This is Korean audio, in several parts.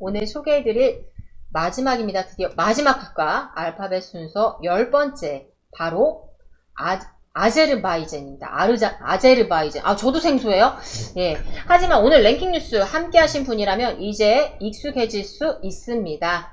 오늘 소개해드릴 마지막입니다. 드디어 마지막 국가 알파벳 순서 열 번째 바로 아, 아제르바이젠입니다. 아르자, 아제르바이젠. 아, 저도 생소해요. 예. 하지만 오늘 랭킹 뉴스 함께 하신 분이라면 이제 익숙해질 수 있습니다.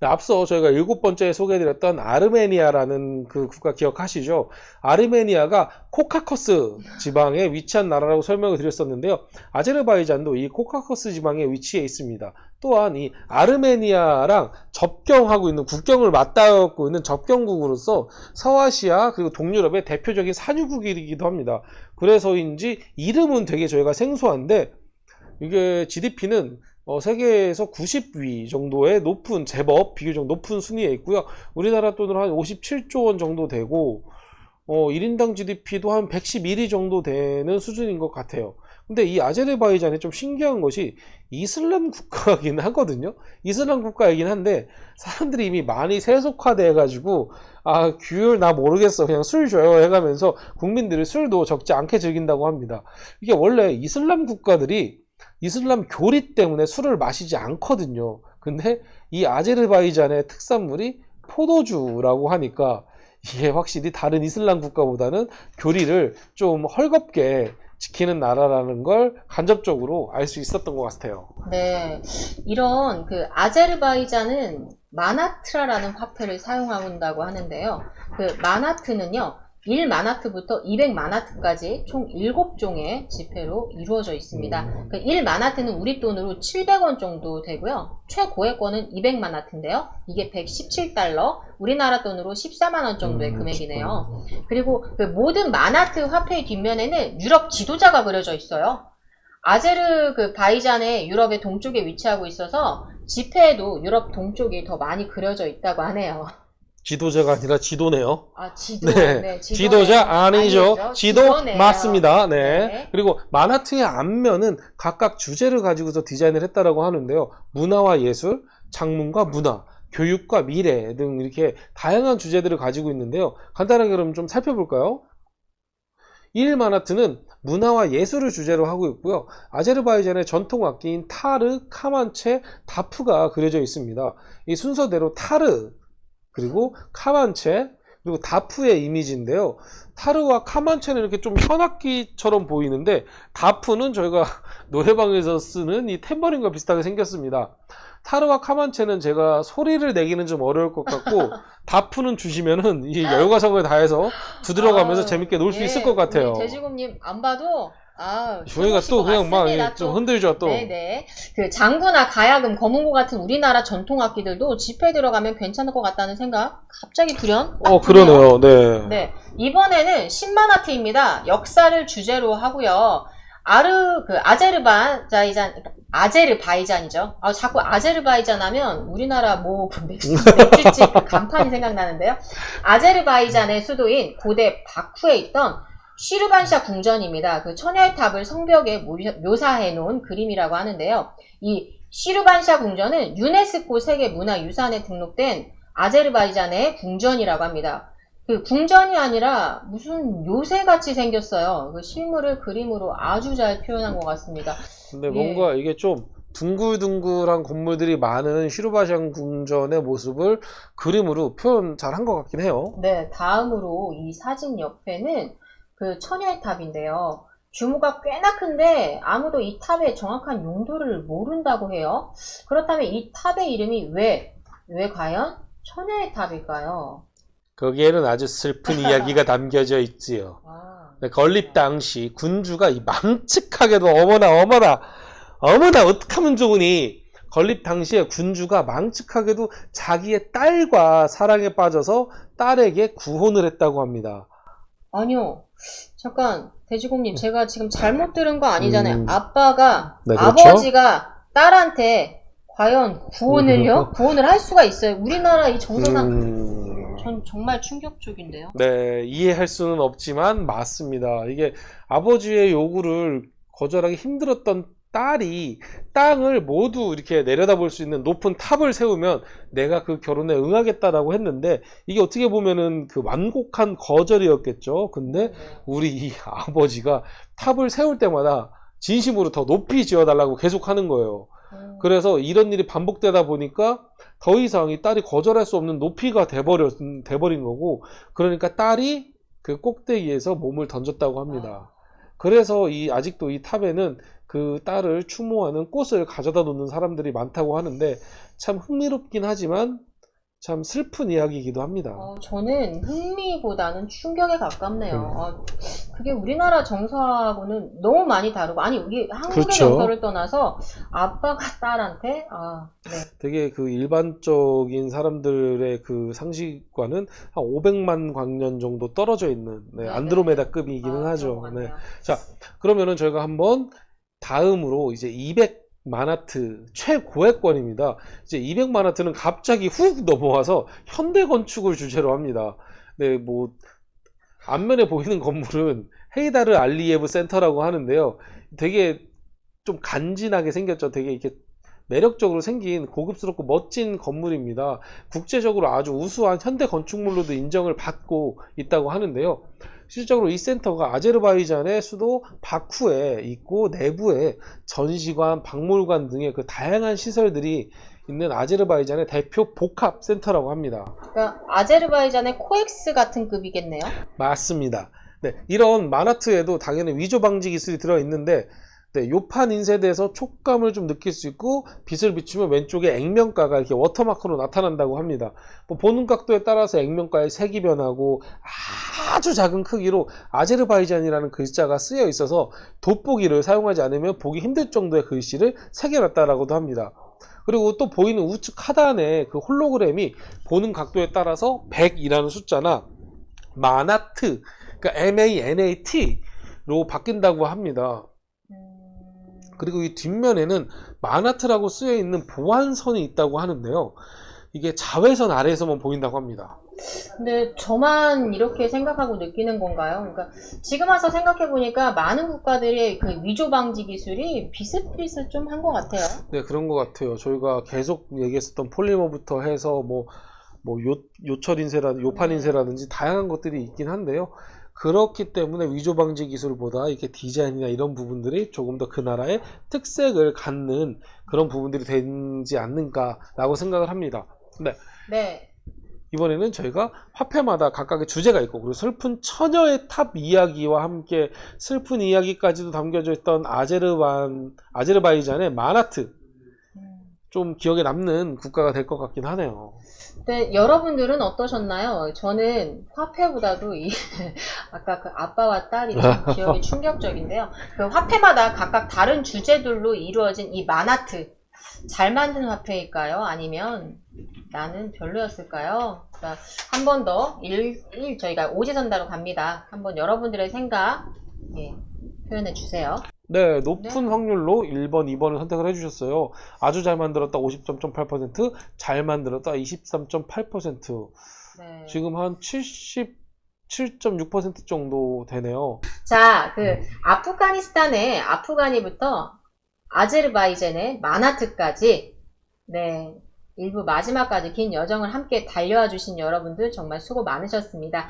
네, 앞서 저희가 일곱 번째 소개해드렸던 아르메니아라는 그 국가 기억하시죠? 아르메니아가 코카커스 지방에 위치한 나라라고 설명을 드렸었는데요. 아제르바이잔도 이 코카커스 지방에 위치해 있습니다. 또한 이 아르메니아랑 접경하고 있는 국경을 맞닿고 있는 접경국으로서 서아시아 그리고 동유럽의 대표적인 산유국이기도 합니다. 그래서인지 이름은 되게 저희가 생소한데 이게 GDP는 어, 세계에서 90위 정도의 높은 제법 비교적 높은 순위에 있고요. 우리나라 돈으로 한 57조 원 정도 되고 어, 1인당 GDP도 한 111위 정도 되는 수준인 것 같아요. 근데 이 아제르바이잔이 좀 신기한 것이 이슬람 국가이긴 하거든요. 이슬람 국가이긴 한데 사람들이 이미 많이 세속화돼 가지고 아 규율 나 모르겠어 그냥 술 줘요 해가면서 국민들이 술도 적지 않게 즐긴다고 합니다. 이게 원래 이슬람 국가들이 이슬람 교리 때문에 술을 마시지 않거든요. 근데 이 아제르바이잔의 특산물이 포도주라고 하니까 이게 확실히 다른 이슬람 국가보다는 교리를 좀 헐겁게 지키는 나라라는 걸 간접적으로 알 수 있었던 것 같아요. 네. 이런 그 아제르바이잔은 마나트라라는 화폐를 사용한다고 하는데요. 그 마나트는요. 1마나트부터 200마나트까지 총 7종의 지폐로 이루어져 있습니다. 음. 그 1마나트는 우리 돈으로 700원 정도 되고요. 최고액권은 200마나트인데요. 이게 117달러, 우리나라 돈으로 14만원 정도의 음, 금액이네요. 그리고 그 모든 마나트 화폐의 뒷면에는 유럽 지도자가 그려져 있어요. 아제르 그 바이잔의 유럽의 동쪽에 위치하고 있어서 지폐에도 유럽 동쪽이 더 많이 그려져 있다고 하네요. 지도자가 아니라 지도네요. 아 지도, 네, 네, 지도자 아니죠. 아니죠. 지도 지도네요. 맞습니다. 네. 네. 그리고 마나트의 앞면은 각각 주제를 가지고서 디자인을 했다라고 하는데요. 문화와 예술, 장문과 문화, 교육과 미래 등 이렇게 다양한 주제들을 가지고 있는데요. 간단하게 그럼 좀 살펴볼까요? 1 마나트는 문화와 예술을 주제로 하고 있고요. 아제르바이잔의 전통 악기인 타르, 카만체, 다프가 그려져 있습니다. 이 순서대로 타르, 그리고 카만체, 그리고 다프의 이미지인데요. 타르와 카만체는 이렇게 좀 현악기처럼 보이는데 다프는 저희가 노래방에서 쓰는 이 탬버린과 비슷하게 생겼습니다. 타르와 카만체는 제가 소리를 내기는 좀 어려울 것 같고 다프는 주시면은 이 열과성을 다해서 두드려가면서 아유, 재밌게 놀 수 예, 있을 것 같아요. 우리 돼지곰님 안 봐도 아 저희가 또 그냥 막좀 또. 흔들죠 또. 네네. 그 장구나 가야금, 검은고 같은 우리나라 전통 악기들도 지폐 들어가면 괜찮을 것 같다는 생각 갑자기 불현. 딱 어. 그러네요. 네. 네. 이번에는 10만아트입니다. 역사를 주제로 하고요. 아르, 그, 아제르바이잔, 아제르바이잔이죠. 아, 자꾸 아제르바이잔 하면 우리나라 뭐, 그 맥주, 맥주집 그 간판이 생각나는데요. 아제르바이잔의 수도인 고대 바쿠에 있던 시르반샤 궁전입니다. 그 천여의 탑을 성벽에 모- 묘사해 놓은 그림이라고 하는데요. 이 시르반샤 궁전은 유네스코 세계 문화유산에 등록된 아제르바이잔의 궁전이라고 합니다. 그 궁전이 아니라 무슨 요새같이 생겼어요. 그 실물을 그림으로 아주 잘 표현한 것 같습니다. 근데 예. 뭔가 이게 좀 둥글둥글한 건물들이 많은 시루바샹 궁전의 모습을 그림으로 표현 잘 한 것 같긴 해요. 네, 다음으로 이 사진 옆에는 그 천여의 탑인데요. 규모가 꽤나 큰데 아무도 이 탑의 정확한 용도를 모른다고 해요. 그렇다면 이 탑의 이름이 왜, 왜 과연 천여의 탑일까요? 거기에는 아주 슬픈 이야기가 담겨져 있지요. 아, 네, 건립 당시 군주가 이 망측하게도 어머나 어머나 어머나 어떡하면 좋으니 건립 당시에 군주가 망측하게도 자기의 딸과 사랑에 빠져서 딸에게 구혼을 했다고 합니다. 아니요. 잠깐, 돼지곰님, 제가 지금 잘못 들은 거 아니잖아요. 음. 아빠가, 네, 그렇죠. 아버지가 딸한테 과연 구원을요? 구원을 할 수가 있어요. 우리나라 이 정서상, 음, 전 정말 충격적인데요. 네, 이해할 수는 없지만 맞습니다. 이게 아버지의 요구를 거절하기 힘들었던 딸이 땅을 모두 이렇게 내려다볼 수 있는 높은 탑을 세우면 내가 그 결혼에 응하겠다라고 했는데 이게 어떻게 보면은 그 완곡한 거절이었겠죠. 근데 우리 이 아버지가 탑을 세울 때마다 진심으로 더 높이 지어달라고 계속 하는 거예요. 음. 그래서 이런 일이 반복되다 보니까 더 이상 이 딸이 거절할 수 없는 높이가 돼버려, 돼버린 거고, 그러니까 딸이 그 꼭대기에서 몸을 던졌다고 합니다. 그래서 이, 아직도 이 탑에는 그 딸을 추모하는 꽃을 가져다 놓는 사람들이 많다고 하는데, 참 흥미롭긴 하지만, 참 슬픈 이야기이기도 합니다. 어, 저는 흥미보다는 충격에 가깝네요. 음. 어, 그게 우리나라 정서하고는 너무 많이 다르고, 아니, 우리 한국의 그렇죠. 정서를 떠나서 아빠가 딸한테, 아, 네. 되게 그 일반적인 사람들의 그 상식과는 한 500만 광년 정도 떨어져 있는 네, 네, 안드로메다급이기는 아, 하죠. 네. 같네요. 그러면은 저희가 한번 다음으로 이제 200 마나트 최고액권입니다. 이제 200 마나트는 갑자기 훅 넘어와서 현대 건축을 주제로 합니다. 네, 뭐 앞면에 보이는 건물은 헤이다르 알리예브 센터라고 하는데요. 되게 좀 간지나게 생겼죠. 되게 이렇게 매력적으로 생긴 고급스럽고 멋진 건물입니다. 국제적으로 아주 우수한 현대 건축물로도 인정을 받고 있다고 하는데요. 실적으로 이 센터가 아제르바이잔의 수도 바쿠에 있고 내부에 전시관, 박물관 등의 그 다양한 시설들이 있는 아제르바이잔의 대표 복합 센터라고 합니다. 그러니까 아제르바이잔의 코엑스 같은 급이겠네요. 맞습니다. 네, 이런 마나트에도 당연히 위조 방지 기술이 들어 있는데 네, 요판 인쇄대에서 촉감을 좀 느낄 수 있고 빛을 비추면 왼쪽에 액면가가 이렇게 워터마크로 나타난다고 합니다. 뭐 보는 각도에 따라서 액면가의 색이 변하고 아주 작은 크기로 아제르바이잔이라는 글자가 쓰여 있어서 돋보기를 사용하지 않으면 보기 힘들 정도의 글씨를 새겨놨다라고도 합니다. 그리고 또 보이는 우측 하단에 그 홀로그램이 보는 각도에 따라서 100이라는 숫자나 마나트, 그러니까 M-A-N-A-T로 바뀐다고 합니다. 음, 그리고 이 뒷면에는 마나트라고 쓰여 있는 보안선이 있다고 하는데요. 이게 자외선 아래에서만 보인다고 합니다. 근데 저만 이렇게 생각하고 느끼는 건가요? 그러니까 지금 와서 생각해 보니까 많은 국가들의 그 위조 방지 기술이 비슷비슷 좀 한 것 같아요. 네, 그런 것 같아요. 저희가 계속 얘기했었던 폴리머부터 해서 뭐, 뭐 요, 요철 인쇄라, 요판 네. 인쇄라든지 다양한 것들이 있긴 한데요. 그렇기 때문에 위조 방지 기술보다 이렇게 디자인이나 이런 부분들이 조금 더 그 나라의 특색을 갖는 그런 부분들이 되지 않는가라고 생각을 합니다. 네. 네. 이번에는 저희가 화폐마다 각각의 주제가 있고 그리고 슬픈 처녀의 탑 이야기와 함께 슬픈 이야기까지도 담겨져 있던 아제르반 아제르바이잔의 마나트 음. 좀 기억에 남는 국가가 될 것 같긴 하네요. 근데 여러분들은 어떠셨나요? 저는 화폐보다도 이 아까 그 아빠와 딸이 좀 기억이 충격적인데요. 그 화폐마다 각각 다른 주제들로 이루어진 이 마나트 잘 만든 화폐일까요? 아니면 나는 별로였을까요? 한번 더 일, 일 저희가 오지선다로 갑니다. 한번 여러분들의 생각 예, 표현해 주세요. 네, 높은 네. 확률로 1번, 2번을 선택을 해주셨어요. 아주 잘 만들었다 53.8%, 잘 만들었다 23.8%. 네. 지금 한 77.6% 정도 되네요. 자, 그 아프가니스탄의 아프가니부터 아제르바이잔의 마나트까지 네. 일부 마지막까지 긴 여정을 함께 달려와 주신 여러분들 정말 수고 많으셨습니다.